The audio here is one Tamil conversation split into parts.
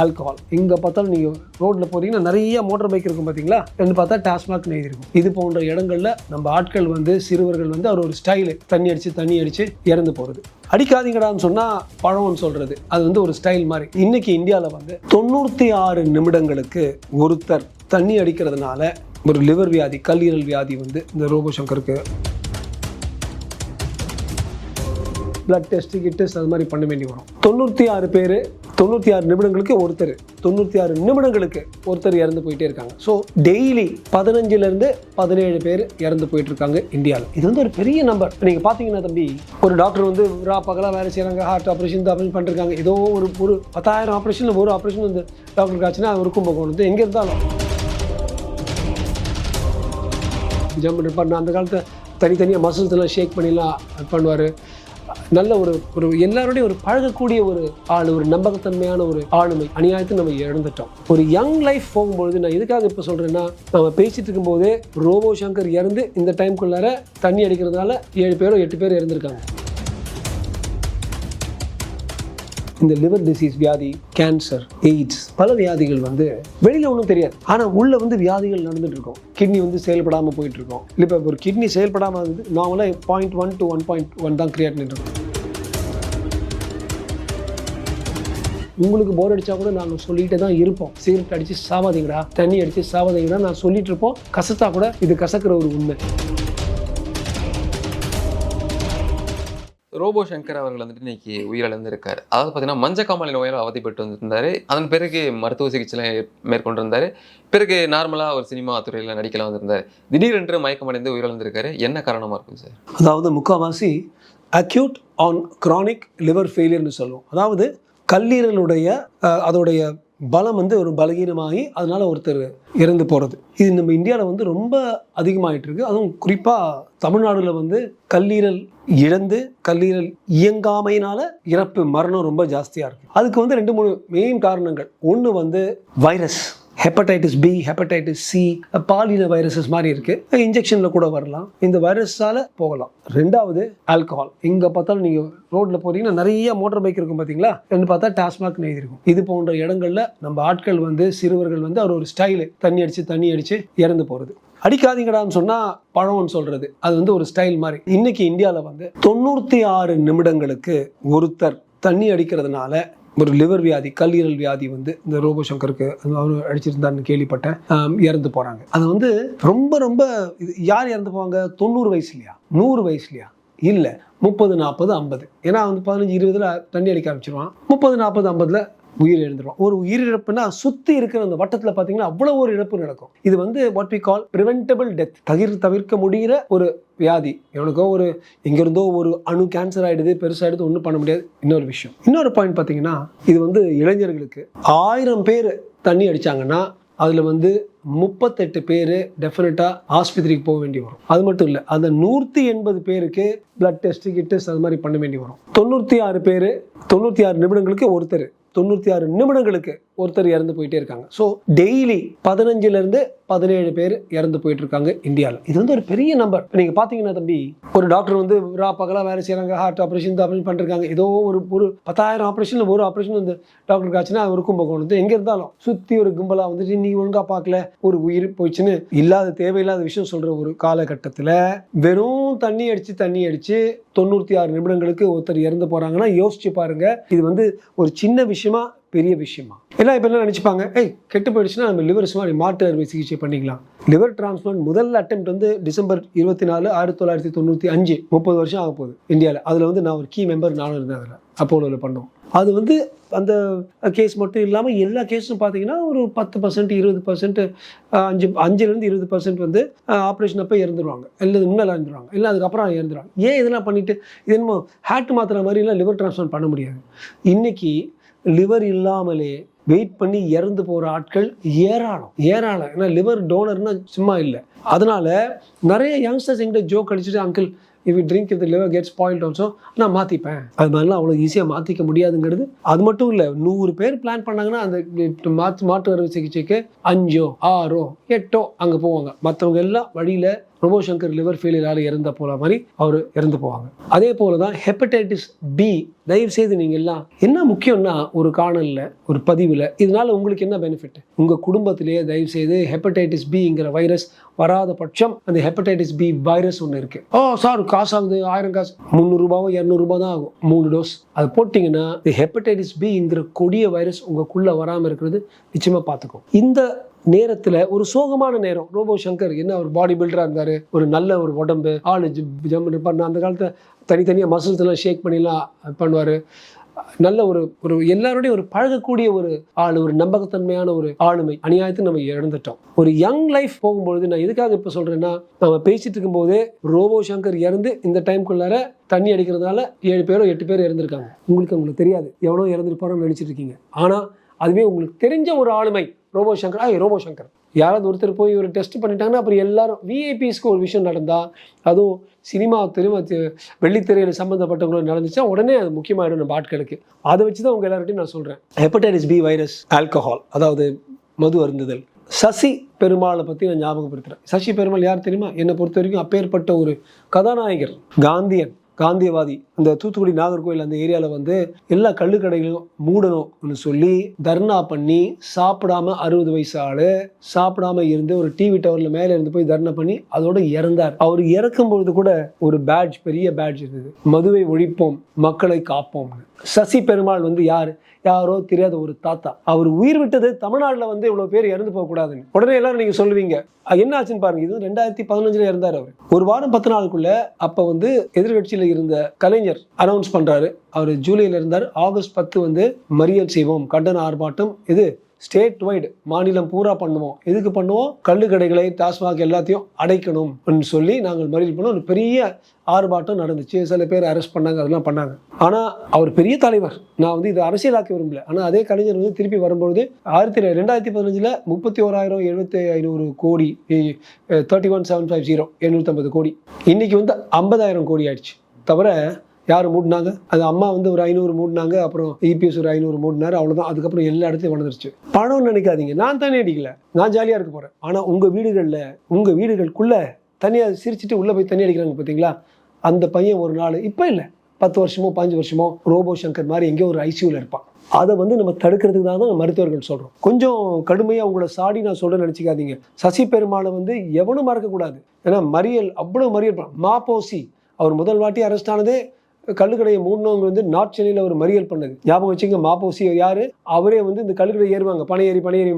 ஆல்கஹால் எங்கே பார்த்தாலும் நீங்கள் ரோட்டில் போகிறீங்கன்னா நிறைய மோட்டர் பைக் இருக்கும் பார்த்தீங்களா என்று பார்த்தா டாஸ்மாக் எழுதியிருக்கும். இது போன்ற இடங்களில் நம்ம ஆட்கள் வந்து சிறுவர்கள் வந்து அவர் ஒரு ஸ்டைலு தண்ணி அடித்து தண்ணி அடித்து இறந்து போகிறது அடிக்காதீங்கடான்னு சொன்னால் பழம்னு சொல்கிறது அது வந்து ஒரு ஸ்டைல் மாதிரி. இன்னைக்கு இந்தியாவில் வந்து தொண்ணூற்றி ஆறு நிமிடங்களுக்கு ஒருத்தர் தண்ணி அடிக்கிறதுனால ஒரு லிவர் வியாதி கல்லீரல் வியாதி வந்து இந்த ரோபோ சங்கருக்கு பிளட் டெஸ்ட்டு கிட் டெஸ்ட் அது மாதிரி பண்ண வேண்டி வரும். தொண்ணூற்றி ஆறு பேர் தொண்ணூற்றி ஆறு நிமிடங்களுக்கு ஒருத்தர். தொண்ணூற்றி ஆறு நிமிடங்களுக்கு ஒருத்தர் இறந்து போயிட்டே இருக்காங்க. ஸோ டெய்லி பதினஞ்சுலேருந்து பதினேழு பேர் இறந்து போயிட்டு இருக்காங்க இந்தியாவில் இது வந்து ஒரு பெரிய நம்பர் நீங்கள் பார்த்தீங்கன்னா தம்பி ஒரு டாக்டர் வந்து ரா பகலாக வேலை செய்கிறாங்க ஹார்ட் ஆப்ரேஷன் இந்த ஆப்ரேஷன் பண்ணிருக்காங்க ஏதோ ஒரு ஒரு பத்தாயிரம் ஆப்ரேஷன் ஒரு ஆப்ரேஷன் வந்து டாக்டருக்கு ஆச்சுன்னா ஒரு கும்பகோணம் வந்து எங்கே இருந்தாலும். ஜம்ப் இருப்பார் அந்த காலத்தில் தனித்தனியாக மசில்ஸ் எல்லாம் ஷேக் பண்ணிலாம் பண்ணுவார். நல்ல ஒரு ஒரு எல்லாருடைய ஒரு பழகக்கூடிய ஒரு ஆள் ஒரு நம்பகத்தன்மையான ஒரு ஆளுமை அநியாயத்தை நம்ம இழந்துட்டோம். ஒரு யங் லைஃப் போகும்பொழுது நான் எதுக்காக இப்போ சொல்கிறேன்னா நம்ம பேசிட்டு இருக்கும்போதே ரோபோ சங்கர் இறந்து இந்த டைம்குள்ளார தண்ணி அடிக்கிறதுனால ஏழு பேரோ எட்டு பேர் இறந்துருக்காங்க. இந்த லிவர் டிசீஸ் வியாதி கேன்சர் எய்ட்ஸ் பல வியாதிகள் வந்து வெளியில் ஒன்றும் தெரியாது. ஆனால் உள்ளே வந்து வியாதிகள் நடந்துட்டு இருக்கும். கிட்னி வந்து செயல்படாமல் போயிட்டு இருக்கோம். இப்போ ஒரு கிட்னி செயல்படாமல் வந்து நார்மலாக point one two one point one தான் கிரியேட் இருக்கும். உங்களுக்கு போர் அடிச்சா கூட நாங்கள் சொல்லிட்டு தான் இருப்போம். சிகரெட் அடிச்சு சாவாதீங்கடா தண்ணி அடிச்சு சாவாதீங்கடா நான் சொல்லிட்டு இருப்போம். கசத்தா கூட இது கசக்கிற ஒரு உண்மை. ரோபோ சங்கர் அவர்கள் வந்துட்டு இன்னைக்கு உயிரிழந்திருக்காரு. அதாவது பார்த்தீங்கன்னா மஞ்சக்காமாலை நோயால் அவதிப்பட்டு வந்திருந்தாரு. அதன் பிறகு மருத்துவ சிகிச்சைலாம் மேற்கொண்டிருந்தார் பிறகு நார்மலாக அவர் சினிமா துறையில் நடிக்கலாம் வந்திருந்தார். திடீரென்று மயக்கமடைந்து உயிரிழந்திருக்காரு. என்ன காரணமாக இருக்கும் சார் அதாவது முக்கால்வாசி அக்யூட் ஆன் chronic லிவர் ஃபெயிலியர்னு சொல்லுவோம். அதாவது கல்லீரலுடைய அதோடைய பலம் வந்து ஒரு பலகீனமாகி அதனால் ஒருத்தர் இறந்து போகிறது இது நம்ம இந்தியாவில் வந்து ரொம்ப அதிகமாகிட்டு இருக்குது அதுவும் குறிப்பாக தமிழ்நாடுல வந்து கல்லீரல் இழந்து கல்லீரல் இயங்காமையினால இறப்பு மரணம் ரொம்ப ஜாஸ்தியாக இருக்குது அதுக்கு வந்து ரெண்டு மூணு மெயின் காரணங்கள். ஒன்று வந்து virus hepatitis B hepatitis C பாலின வைரஸஸ் மாதிரி இருக்குது இன்ஜெக்ஷனில் கூட வரலாம். இந்த வைரஸால் போகலாம். ரெண்டாவது ஆல்கஹால் எங்கே பார்த்தாலும் நீங்கள் ரோட்டில் போகிறீங்கன்னா நிறைய மோட்டர் பைக் இருக்கும் பார்த்தீங்களா என்று பார்த்தா டாஸ்மாக் இருக்கும். இது போன்ற இடங்களில் நம்ம ஆட்கள் வந்து சிறுவர்கள் வந்து அவர் ஒரு ஸ்டைலு தண்ணி அடித்து தண்ணி அடித்து இறந்து போகிறது அடிக்காதீங்கடான்னு சொன்னால் பழம்னு சொல்கிறது அது வந்து ஒரு ஸ்டைல் மாதிரி. இன்னைக்கு இந்தியாவில் வந்து தொண்ணூற்றி ஆறு நிமிடங்களுக்கு ஒருத்தர் தண்ணி அடிக்கிறதுனால ஒரு லிவர் வியாதி கல்லீரல் வியாதி வந்து இந்த ரோபோ சங்கருக்கு அவர் அடிச்சிருந்தாருன்னு கேள்விப்பட்டேன். இறந்து போறாங்க. அது வந்து ரொம்ப ரொம்ப இது யார் இறந்து போவாங்க? தொண்ணூறு வயசுலையா நூறு வயசுலையா இல்லை. முப்பது நாற்பது ஐம்பது. ஏன்னா வந்து பதினஞ்சு இருபதுல தண்ணி அடிக்க ஆரம்பிச்சிருவான். முப்பது நாற்பது ஐம்பதுல உயிர் எழுந்துடும் ஒரு உயிரிழப்புனா சுத்தி இருக்கிற அந்த வட்டத்துல பாத்தீங்கன்னா அவ்வளவு ஒரு இழப்பு நடக்கும். இது வந்து what we call preventable death தவிர தவிர்க்க முடிகிற ஒரு வியாதி. எவனுக்கோ ஒரு எங்கிருந்தோ ஒரு அணு கேன்சர் ஆயிடுது பெருசாயிடுது ஒன்றும் பண்ண முடியாது. இன்னொரு விஷயம். இன்னொரு பாயிண்ட் பார்த்தீங்கன்னா இது வந்து இளைஞர்களுக்கு. ஆயிரம் பேர் தண்ணி அடிச்சாங்கன்னா அதில் வந்து முப்பத்தெட்டு பேர் டெஃபினட்டாக ஆஸ்பத்திரிக்கு போக வேண்டி வரும். அது மட்டும் இல்லை அந்த நூற்றி எண்பது பேருக்கு பிளட் டெஸ்ட் கிட் டெஸ்ட் அது மாதிரி பண்ண வேண்டி வரும். தொண்ணூற்றி ஆறு பேர் தொண்ணூற்றி ஆறு நிமிடங்களுக்கு ஒருத்தர் தொண்ணூற்றி ஆறு நிமிடங்களுக்கு ஒருத்தர் இறந்து போயிட்டே இருக்காங்க. ஸோ டெய்லி பதினஞ்சுலேருந்து பதினேழு பேர் இறந்து போயிட்டு இருக்காங்க இந்தியாவில் இது வந்து ஒரு பெரிய நம்பர் இப்போ நீங்கள் பார்த்தீங்கன்னா தம்பி ஒரு டாக்டர் வந்து ரா பகலாக வேலை செய்கிறாங்க ஹார்ட் ஆப்ரேஷன் இந்த ஆப்ரேஷன் பண்ணிருக்காங்க ஏதோ ஒரு ஒரு பத்தாயிரம் ஆப்ரேஷனில் ஒரு ஆப்ரேஷன் வந்து டாக்டருக்கு ஆச்சுன்னா ஒரு கும்பகோணம் வந்து எங்கே இருந்தாலும் சுற்றி ஒரு கும்பலாக வந்துட்டு நீ ஒழுங்காக பார்க்கல ஒரு உயிர் போயிடுச்சுன்னு இல்லாத தேவையில்லாத விஷயம் சொல்கிற ஒரு காலகட்டத்தில் வெறும் தண்ணி அடித்து தண்ணி அடித்து தொண்ணூற்றி ஆறு நிமிடங்களுக்கு ஒருத்தர் இறந்து போகிறாங்கன்னா யோசிச்சு பாருங்கள் இது வந்து ஒரு சின்ன விஷயமா பெரிய விஷயமா. எல்லாம் இப்போ என்ன நினச்சிப்பாங்க? ஏய் கெட்டு போயிடுச்சுன்னா நம்ம லிவர் சும்மா மாற்று அறுவை சிகிச்சை பண்ணிக்கலாம். லிவர் டிரான்ஸ்பிளான்ட் முதல் அட்டெம்ப்ட் வந்து டிசம்பர் இருபத்தி நாலு ஆயிரத்தி தொள்ளாயிரத்தி தொண்ணூற்றி அஞ்சு முப்பது வருஷம் ஆக போகுது இந்தியாவில் அதில் வந்து நான் ஒரு கீ மெம்பர் நானும் இருந்தேன் அதில். அப்போலோவில் பண்ணோம். அது வந்து அந்த கேஸ் மட்டும் இல்லாமல் எல்லா கேஸும் பார்த்தீங்கன்னா ஒரு பத்து பர்சன்ட் இருபது பர்சன்ட் அஞ்சு அஞ்சுலேருந்து இருபது பர்சன்ட் வந்து ஆப்ரேஷன் அப்போ இறந்துருவாங்க. இல்லை முன்னால் இறந்துருவாங்க. இல்லை அதுக்கப்புறம் இறந்துருவாங்க. ஏன் இதெல்லாம் பண்ணிட்டு இது என்னமோ ஹேர்ட் மாத்திர மாதிரிலாம் லிவர் டிரான்ஸ்பிளான்ட் பண்ண முடியாது. இன்றைக்கி லிவர் இல்லாமலே வெயிட் பண்ணி இறந்து போகிற ஆட்கள் ஏராளம். ஏராளம். ஏன்னா லிவர் டோனர்னா சும்மா இல்லை. அதனால நிறைய யங்ஸ்டர்ஸ் எங்கிட்ட ஜோக் அடிச்சுட்டு அங்கிள் இஃப் ட்ரிங்க் இந்த லிவர் கெட்ஸ் பாயிண்ட் ஆல்சோ நான் மாற்றிப்பேன் அது மாதிரிலாம் அவ்வளோ ஈஸியாக மாற்றிக்க முடியாதுங்கிறது. அது மட்டும் இல்லை நூறு பேர் பிளான் பண்ணாங்கன்னா அந்த மாற்று மாற்று அறுவை சிகிச்சைக்கு அஞ்சோ ஆறோ எட்டோ அங்கே போவாங்க. மற்றவங்க எல்லாம் வழியில் ரோபோ சங்கர் லிவர் ஃபெயிலியரால் இறந்த போல மாதிரி அவர் இறந்து போவாங்க. அதே போல தான் ஹெப்படைட்டிஸ் பி தயவு செய்து நீங்கள் எல்லாம் என்ன முக்கியம்னா ஒரு காணலில் ஒரு பதிவில் இதனால உங்களுக்கு என்ன பெனிஃபிட் உங்கள் குடும்பத்திலேயே தயவு செய்து ஹெப்படைட்டிஸ் பிங்கிற வைரஸ் வராத பட்சம் அந்த ஹெப்படைட்டிஸ் பி வைரஸ் ஒன்று இருக்கு. ஓ சார் காசு ஆகுது ஆயிரம் காசு. முந்நூறுரூபாவோ இரநூறுபா தான் ஆகும். மூணு டோஸ் அது போட்டிங்கன்னா இந்த ஹெப்படைட்டிஸ் பிங்கிற கொடிய வைரஸ் உங்களுக்குள்ளே வராமல் இருக்கிறது நிச்சயமாக பார்த்துக்கும் இந்த நேரத்தில் ஒரு சோகமான நேரம். ரோபோ சங்கர் என்ன ஒரு பாடி பில்டராக இருந்தார் ஒரு நல்ல ஒரு உடம்பு ஆள் ஜம் இருப்பார் அந்த காலத்தில் தனித்தனியாக மசில்ஸ் எல்லாம் ஷேக் பண்ணிலாம் பண்ணுவார். நல்ல ஒரு ஒரு எல்லாரோடையும் ஒரு பழகக்கூடிய ஒரு ஆள் ஒரு நம்பகத்தன்மையான ஒரு ஆளுமை. அநியாயத்தை நம்ம இழந்துட்டோம் ஒரு யங் லைஃப் போகும்பொழுது நான் எதுக்காக இப்போ சொல்கிறேன்னா நம்ம பேசிட்டு இருக்கும்போதே ரோபோ சங்கர் இறந்து இந்த டைம்குள்ளார தண்ணி அடிக்கிறதுனால ஏழு பேரோ எட்டு பேர் இறந்துருக்காங்க. உங்களுக்கு உங்களுக்கு தெரியாது. எவ்வளோ இறந்துருப்பாரோன்னு நினச்சிட்டு இருக்கீங்க. ஆனால் அதுவே உங்களுக்கு தெரிஞ்ச ஒரு ஆளுமை ரோபோ சங்கர் ஆய் ரோபோ சங்கர் யாராவது ஒருத்தர் போய் ஒரு டெஸ்ட் பண்ணிட்டாங்கன்னா அப்புறம் எல்லாரும் விஐபிஸ்க்கு ஒரு விஷயம் நடந்தால் அதுவும் சினிமா திரும்ப வெள்ளித்திரையில் சம்மந்தப்பட்டவங்களும் நடந்துச்சா உடனே அது முக்கியமாகிடும் நம்ம ஆட்களுக்கு. அதை வச்சு தான் உங்கள் எல்லார்ட்டையும் நான் சொல்கிறேன் ஹெப்படைட்டிஸ் பி வைரஸ் ஆல்கஹால் அதாவது மது அருந்துதல். சசி பெருமாளை பற்றி நான் ஞாபகப்படுத்துகிறேன் சசி பெருமாள் யார் தெரியுமா? என்னை பொறுத்த வரைக்கும் அப்பேற்பட்ட ஒரு கதாநாயகர். காந்தியன். காந்தியவாதி. அந்த தூத்துக்குடி நாகர்கோவில் அந்த ஏரியாவில் வந்து எல்லா கள்ளுக்கடைகளும் மூடணும்னு சொல்லி தர்ணா பண்ணி சாப்பிடாம அறுபது வயசு ஆளு சாப்பிடாம இருந்து ஒரு டிவி டவர்ல மேலே இருந்து போய் தர்ணா பண்ணி அதோட இறந்தார். அவர் இறக்கும் பொழுது கூட ஒரு பேட்ச் பெரிய பேட்ச் இருந்தது. மதுவை ஒழிப்போம் மக்களை காப்போம் சசி பெருமாள் வந்து யார்? யாரோ தெரியாத ஒரு தாத்தா. அவர் உயிர் விட்டது தமிழ்நாட்டில் வந்து இவ்வளோ பேர் இறந்து போகக்கூடாதுன்னு உடனே எல்லாரும் நீங்கள் சொல்லுவீங்க என்ன ஆச்சுன்னு பாருங்க இது ரெண்டாயிரத்தி பதினஞ்சுல இறந்தார் அவர். ஒரு வாரம் பத்து நாளுக்குள்ள அப்போ வந்து எதிர்கட்சியில் இருந்த கலைஞர் அனௌன்ஸ் பண்றாரு. அவர் ஜூலையில் இருந்தார். ஆகஸ்ட் பத்து வந்து மறியல் செய்வோம். கண்டன ஆர்ப்பாட்டம். இது ஸ்டேட் வைடு மாநிலம் பூரா பண்ணுவோம். எதுக்கு பண்ணுவோம்? கள்ளு கடைகளை டாஸ்மாக் எல்லாத்தையும் அடைக்கணும் அப்படின்னு சொல்லி நாங்கள் மறியல் பண்ணோம். ஒரு பெரிய ஆர்ப்பாட்டம் நடந்துச்சு. சில பேர் அரெஸ்ட் பண்ணாங்க அதெல்லாம் பண்ணாங்க. ஆனால் அவர் பெரிய தலைவர். நான் வந்து இதை அரசியலாக்க விரும்பல. ஆனால் அதே கலைஞர் வந்து திருப்பி வரும்பொழுது ஆயிரத்தி ரெண்டாயிரத்தி பதினஞ்சில் முப்பத்தி ஓராயிரம் எழுபத்தி ஐநூறு கோடி thirty one seven five zero எழுநூற்றம்பது கோடி. இன்னைக்கு வந்து ஐம்பதாயிரம் கோடி ஆயிடுச்சு. தவிர யார் மூடினாங்க? அது அம்மா வந்து ஒரு ஐநூறு மூடினாங்க அப்புறம் இபிஎஸ் ஒரு ஐநூறு மூடினார் அவ்வளோதான் அதுக்கப்புறம் எல்லா இடத்தையும் வளர்ந்துருச்சு. பணம் நினைக்காதீங்க. நான் தண்ணி அடிக்கல. நான் ஜாலியாக இருக்க போகிறேன் ஆனால் உங்கள் வீடுகளில் உங்கள் வீடுகளுக்குள்ளே தனியாக சிரிச்சிட்டு உள்ளே போய் தண்ணி அடிக்கிறாங்க பார்த்தீங்களா அந்த பையன் ஒரு நாள் இப்போ இல்லை. பத்து வருஷமோ பாஞ்சு வருஷமோ ரோபோ சங்கர் மாதிரி எங்கேயோ ஒரு ஐசியூவில் இருப்பான். அதை வந்து நம்ம தடுக்கிறதுக்கு தான் தான் மருத்துவர்கள் சொல்கிறோம் கொஞ்சம் கடுமையாக உங்களை சாடி நான் சொல்ல நினச்சிக்காதீங்க. சசி பெருமாளை வந்து எவனும் மறக்கக்கூடாது. ஏன்னா மறியல் அவ்வளோ மறியல் மாப்போசி. அவர் முதல் வாட்டி அரெஸ்ட் ஆனதே கல்லுக்கடையை மூடினவங்க வந்து நார்த் சென்னையில் ஒரு மறியல் பண்ணது. ஞாபகம் வச்சுங்க மாப்போசி யார்? அவரே வந்து இந்த கல்லுக்கடை ஏறுவாங்க பனையேறி ஏறி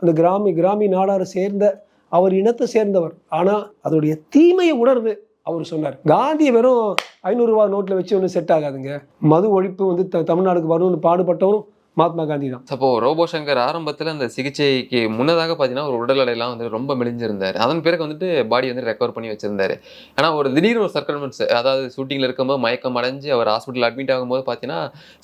அந்த கிராமி கிராமி நாடாரை சேர்ந்த அவர் இனத்தை சேர்ந்தவர். ஆனால் அதோடைய தீமையை உணர்வு அவர் சொன்னார். காந்தியை வெறும் ஐநூறுரூவா நோட்டில் வச்சு ஒன்றும் செட் ஆகாதுங்க. மது ஒழிப்பு வந்து த- தமிழ்நாடுக்கு வரும்னு பாடுபட்டவரும் மகாத்மா காந்தி தான் அப்போ ரோபோ சங்கர் ஆரம்பத்துல அந்த சிகிச்சைக்கு முன்னதாக பார்த்தீங்கன்னா ஒரு உடல் எடையெல்லாம் வந்து ரொம்ப மெலிஞ்சிருந்தாரு. அதன் பிறகு வந்துட்டு பாடி வந்து ரெக்கவர் பண்ணி வச்சிருந்தாரு. ஆனா ஒரு திடீர்னு ஒரு சர்க்கன்மெண்ட்ஸ் அதாவது ஷூட்டிங்ல இருக்கும்போது மயக்கம் அடைஞ்சு அவர் ஹாஸ்பிட்டல் அட்மிட் ஆகும்போது பார்த்தீங்கன்னா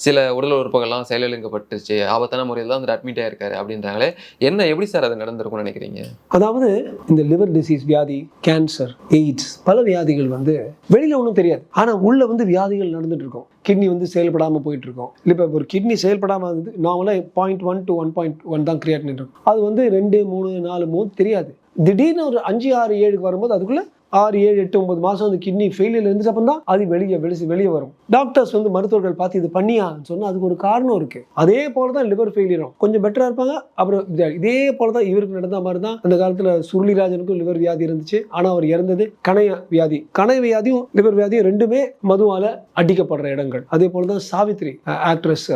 சில உடல் உறுப்புகள்லாம் செயலிழங்கப்பட்டுச்சு ஆபத்தான முறையில் தான் வந்து அட்மிட் ஆயிருக்காரு அப்படின்றாங்களே என்ன எப்படி சார் அது நடந்திருக்கும்னு நினைக்கிறீங்க? அதாவது இந்த லிவர் டிசீஸ் வியாதி கேன்சர் எய்ட்ஸ் பல வியாதிகள் வந்து வெளியில ஒன்றும் தெரியாது. ஆனா உள்ள வந்து வியாதிகள் நடந்துட்டு இருக்கும். கிட்னி வந்து செயல்படாமல் போயிட்டுருக்கோம். இல்லை இப்போ ஒரு கிட்னி செயல்படாமல் வந்து நார்மலாக point one two one point one தான் கிரியேட் இருக்கும். அது வந்து ரெண்டு மூணு நாலு மூணு தெரியாது. திடீர்னு ஒரு அஞ்சு ஆறு ஏழுக்கு வரும்போது அதுக்குள்ள ஆறு ஏழு எட்டு ஒன்பது மாதம் அந்த கிட்னி ஃபெயிலியர் இருந்துச்சு அப்புறம் தான் அது வெளியே வெளிச்சு வெளியே வரும். டாக்டர்ஸ் வந்து மருத்துவர்கள் பார்த்து இது பண்ணியான்னு சொன்னால் அதுக்கு ஒரு காரணம் இருக்குது அதே போல தான் லிவர் ஃபெயிலியரும் கொஞ்சம் பெட்டராக இருப்பாங்க. அப்புறம் இதே போல தான் இவருக்கு நடந்த மாதிரி தான் அந்த காலத்தில் சுருளிராஜனுக்கும் லிவர் வியாதி இருந்துச்சு. ஆனால் அவர் இறந்தது கணைய வியாதி. கணைய வியாதியும் லிவர் வியாதியும் ரெண்டுமே மதுவால் அடிக்கப்படுற இடங்கள். அதே போல தான் சாவித்ரி ஆக்ட்ரஸ்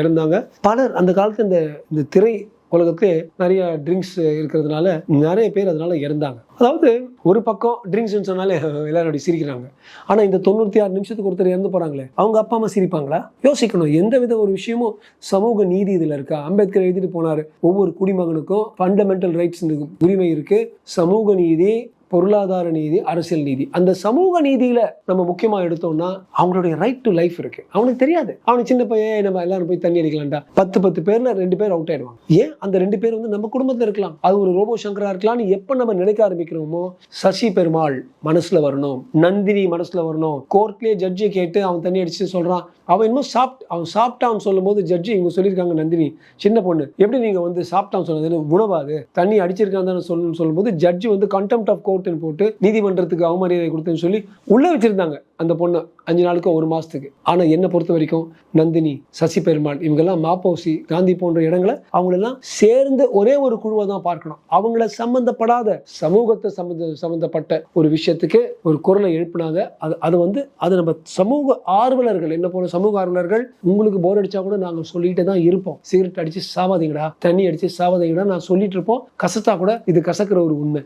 இறந்தாங்க. பலர் அந்த காலத்தில் இந்த இந்த திரை உலகத்துக்கு நிறைய ட்ரிங்க்ஸ் இருக்கிறதுனால நிறைய பேர் அதனால இறந்தாங்க. அதாவது ஒரு பக்கம் ட்ரிங்க்ஸ்னு சொன்னாலே எல்லாரும் அப்படி சிரிக்கிறாங்க. ஆனால் இந்த தொண்ணூற்றி ஆறு நிமிஷத்துக்கு ஒருத்தர் இறந்து போகிறாங்களே அவங்க அப்பா அம்மா சிரிப்பாங்களா? யோசிக்கணும் எந்த வித ஒரு விஷயமும் சமூக நீதி இதில் இருக்கா? அம்பேத்கர் எழுதிட்டு போனார் ஒவ்வொரு குடிமகனுக்கும் ஃபண்டமெண்டல் ரைட்ஸ் உரிமை இருக்கு. சமூக நீதி பொருளாதார நீதி அரசியல் நீதி. அந்த சமூக நீதியில நம்ம முக்கியமா எடுத்தோம்னா அவங்களுடைய ரைட் டு லைஃப் இருக்கு. அவனுக்கு தெரியாது. அவனுக்கு சின்ன பையன் நம்ம எல்லாரும் போய் தண்ணி அடிக்கலாம்டா. பத்து பத்து பேர்ல ரெண்டு பேர் அவுட் ஆயிடுவாங்க. ஏன்? அந்த ரெண்டு பேர் வந்து நம்ம குடும்பத்துல இருக்கலாம். அது ஒரு ரோபோ சங்கரா இருக்கலாம்னு எப்ப நம்ம நினைக்க ஆரம்பிக்கிறோமோ சசி பெருமாள் மனசுல வரணும். நந்தினி மனசுல வரணும். கோர்ட்லயே ஜட்ஜி கேட்டு அவன் தண்ணி அடிச்சு சொல்றான். அவன் இன்னும் சாப்பிட்டு அவன் சாப்பிட்டான்னு சொல்லும் போது ஜட்ஜி இவங்க சொல்லியிருக்காங்க நந்தினி. சின்ன பொண்ணு எப்படி நீங்க வந்து சாப்பிட்டான்னு சொன்னது உணவாது? தண்ணி அடிச்சிருக்கான்னு தானே சொல்லணும்னு சொல்லும்போது ஜட்ஜி வந்து கண்டெம்ட் ஆஃப் கோர்ட் கோர்ட்டுன்னு போட்டு நீதிமன்றத்துக்கு அவமரியாதை கொடுத்தேன்னு சொல்லி உள்ளே வச்சுருந்தாங்க அந்த பொண்ணு அஞ்சு நாளுக்கு ஒரு மாதத்துக்கு ஆனால் என்னை பொறுத்த வரைக்கும் நந்தினி சசி பெருமாள் இவங்கெல்லாம் மாப்போசி காந்தி போன்ற இடங்களை அவங்களெல்லாம் சேர்ந்து ஒரே ஒரு குழுவை தான் பார்க்கணும். அவங்கள சம்மந்தப்படாத சமூகத்தை சம்மந்த சம்மந்தப்பட்ட ஒரு விஷயத்துக்கு ஒரு குரலை எழுப்பினாங்க. அது அது வந்து அது நம்ம சமூக ஆர்வலர்கள் என்ன போல சமூக ஆர்வலர்கள் உங்களுக்கு போர் அடிச்சா கூட நாங்கள் சொல்லிட்டு தான் இருப்போம். சிகரெட் அடிச்சு சாவாதீங்கடா தண்ணி அடிச்சு சாவாதீங்கடா நான் சொல்லிட்டு இருப்போம். கசத்தா கூட இது கசக்கிற ஒரு உண்மை.